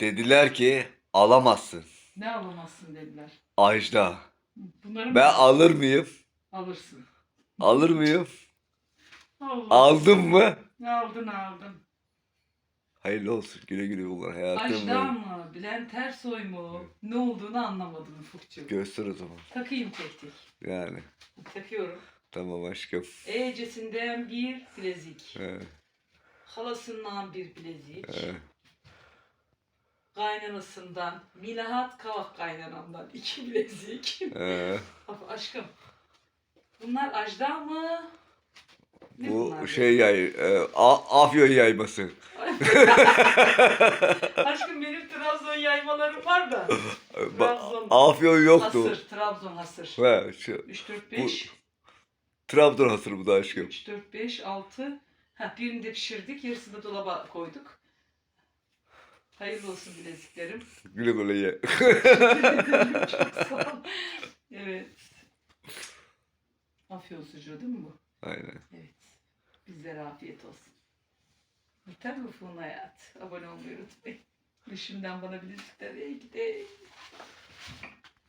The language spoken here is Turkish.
Dediler ki alamazsın. Ne alamazsın dediler. Ajda. Bunları Ben alır mıyım? alırsın? Alır mıyım? Allah. Aldım mı? Aldın aldın. Hayırlı olsun. Güle güle kullan hayatım. Ajda benim. mı? Bülent Ersoy mu? Ne olduğunu anlamadım Ufukcuğum. Göster o zaman. Takayım tek tek. Yani. Takıyorum. Tamam aşkım. Ecesinden bir bilezik. He, Halasından bir bilezik. he. Kaynanasından, Milahat Kavak kaynanamdan iki bilezik. Of, Aşkım. Bunlar ajda mı? Ne bunlar Bu şey yay, e, A- afyon yayması. Aşkım benim Trabzon yaymalarım var da. Ba- Trabzon. afyon yoktu. Hasır, Trabzon hasır. He, şu, 3, 4, 5, Trabzon hasır bu da aşkım. 3, 4, 5, 6. Ha, birini de pişirdik, yarısını da dolaba koyduk. Hayırlı olsun bileziklerim. Güle güle ye. Çok sağ ol. Evet. Afyon sucuğu değil mi bu? Aynen. Evet. Bizlere afiyet olsun. Yeter mi Ufuk'un hayat? Abone olmayı unutmayın. Şimdiden bana bilezikler iyi gideyim.